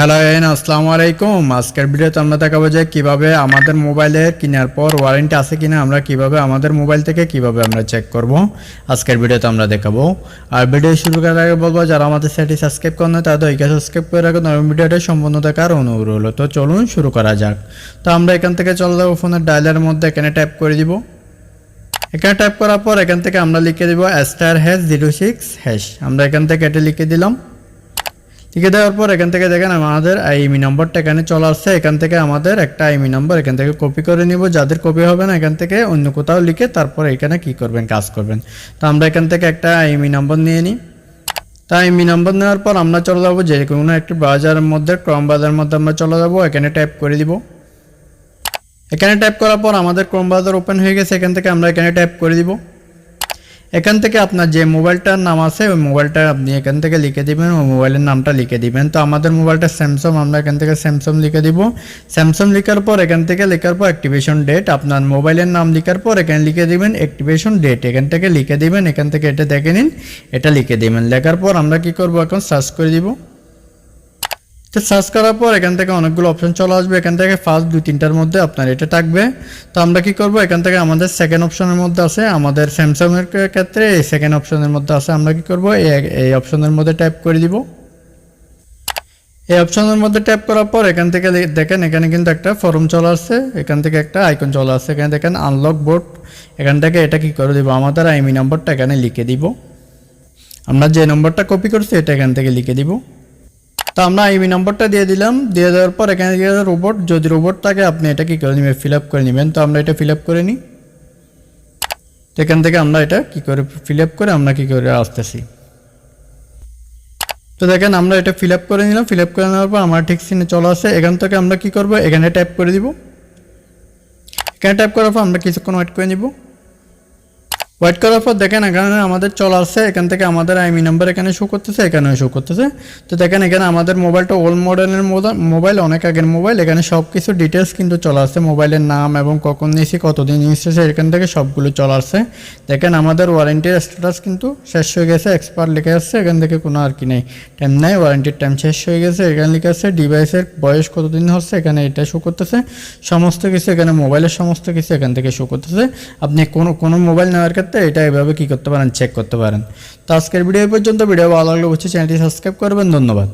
Hello N, আসসালামু আলাইকুম। আজকের ভিডিওতে আমরা দেখাবো যে কীভাবে আমাদের মোবাইলে কেনার পর ওয়ারেন্টি আছে কিনা, আমরা কীভাবে আমাদের মোবাইল থেকে কীভাবে আমরা চেক করব, আজকের ভিডিওতে আমরা দেখাবো। আর ভিডিও শুরু করার আগে বলব, যারা আমাদের চ্যানেলটি সাবস্ক্রাইব করেন না তাদের ওইকে সাবস্ক্রাইব করে রাখুন এবং ভিডিওটা সম্পূর্ণ দেখার অনুরোধ হলো তো চলুন শুরু করা যাক। তো আমরা এখান থেকে চলে যাব, ফোনের ডায়ালের মধ্যে, এখানে ট্যাপ করে দিব। এখানে ট্যাপ করার পর এখান থেকে আমরা লিখে দিব star hash zero six hash আমরা এখান থেকে এটা লিখে দিলাম। লিখে দেওয়ার পর এখান থেকে দেখেন আমাদের আইমি নম্বরটা এখানে চলে আসছে। এখান থেকে আমাদের একটা আইমি নম্বর এখান থেকে কপি করে নিব। যাদের কপি হবে না এখান থেকে অন্য কোথাও লিখে তারপর এখানে কি করবেন? কাজ করবেন। তো আমরা এখান থেকে একটা আইমি নম্বর নিয়ে নিই। তা আইমি নম্বর নেওয়ার পর আমরা চলে যাব যে কোনো একটি ব্রাউজারের মধ্যে, ক্রম ব্রাউজারের মধ্যে আমরা চলে যাব। এখানে টাইপ করে দিব। এখানে টাইপ করার পর আমাদের ক্রম ব্রাউজার ওপেন হয়ে গেছে। এখান থেকে আমরা এখানে টাইপ করে দিব। এখান থেকে আপনার যে মোবাইলটার নাম আছে, ওই মোবাইলটা আপনি এখান থেকে লিখে দিবেন, ওই মোবাইলের নামটা লিখে দিবেন। তো আমাদের মোবাইলটা স্যামসাং আমরা এখান থেকে স্যামসাং লিখে দিব। স্যামসাং লেখার পর, এখান থেকে লেখার পর অ্যাক্টিভেশন ডেট আপনার মোবাইলের নাম লেখার পর এখানে লিখে দিবেন অ্যাক্টিভেশন ডেট এখান থেকে লিখে দিবেন, এখান থেকে এটা দেখে নিন, এটা লিখে দিবেন। লেখার পর আমরা কি করব এখন? সার্চ করে দিব। তো সার্চ করার পর এখান থেকে অনেকগুলো অপশন চলে আসবে। এখান থেকে ফার্স্ট দুই, তিনটার মধ্যে আপনার এটা থাকবে। তো আমরা কি করব? এখান থেকে আমাদের সেকেন্ড অপশনের মধ্যে আছে আমাদের স্যামসাং এর ক্ষেত্রে। এই সেকেন্ড অপশনের মধ্যে আছে আমরা কি করব? এই অপশনের মধ্যে টাইপ করে দিব। এই অপশনের মধ্যে ট্যাপ করার পর এখান থেকে দেখেন এখানে কিন্তু একটা ফর্ম চলে আসছে। এখান থেকে একটা আইকন চলে আসছে। এখানে দেখেন আনলক বোর্ড এখান থেকে এটা কি করে দিব? আমাদের আইমি নম্বরটা এখানে লিখে দিব। আমরা যে নম্বরটা কপি করছি, এটা এখান থেকে লিখে দিব। তো আমরা আইমি নম্বরটা দিয়ে দিলাম। দিয়ে দেওয়ার পর এখানে দিয়ে রোবট যদি রোবট থাকে, আপনি এটা কি করে নেবেন? ফিল আপ করে নেবেন। তো আমরা এটা ফিল আপ করে নিই তো এখান থেকে আমরা এটা কি করে ফিল আপ করে, আমরা কি করে আসতেছি। তো দেখেন, আমরা এটা ফিল আপ করে নিলাম। ফিল আপ করে নেওয়ার পর আমার ঠিক সিনে চলে আসে। এখান থেকে আমরা কি করব? এখানে টাইপ করে দিব। এখানে টাইপ করার পর আমরা কিছুক্ষণ ওয়েট করে নিব। ওয়েট করার পর দেখেন, এখানে আমাদের চলে আসছে, এখান থেকে আমাদের আইমি নাম্বার এখানে শো করতেছে, এখানেও শো করতেছে। তো দেখেন, এখানে আমাদের মোবাইলটা ওল্ড মডেলের মোবাইল অনেক আগের মোবাইল এখানে সব কিছু ডিটেলস কিন্তু চলে আসছে মোবাইলের নাম এবং কখন নিয়েছি, কতদিন এসেছে এখান থেকে সবগুলো চলে আসছে। দেখেন, আমাদের ওয়ারেন্টির স্ট্যাটাস কিন্তু শেষ হয়ে গেছে এক্সপায়ার লিখে আসছে, এখান থেকে কোনো আর কি নেই। টাইম নেই ওয়ারেন্টির টাইম শেষ হয়ে গেছে, এখানে লিখে আসছে ডিভাইসের বয়স কতদিন হচ্ছে, এখানে এটা শো করতেছে। সমস্ত কিছু এখানে মোবাইলের সমস্ত কিছু এখান থেকে শো করতেছে। আপনি কোনো কোনো মোবাইল নেওয়ার ক্ষেত্রে এটা এভাবে কী করতে পারেন? চেক করতে পারেন। তো আজকের ভিডিও পর্যন্ত। ভিডিও ভালো লাগলে অবশ্যই চ্যানেলটি সাবস্ক্রাইব করবেন। ধন্যবাদ।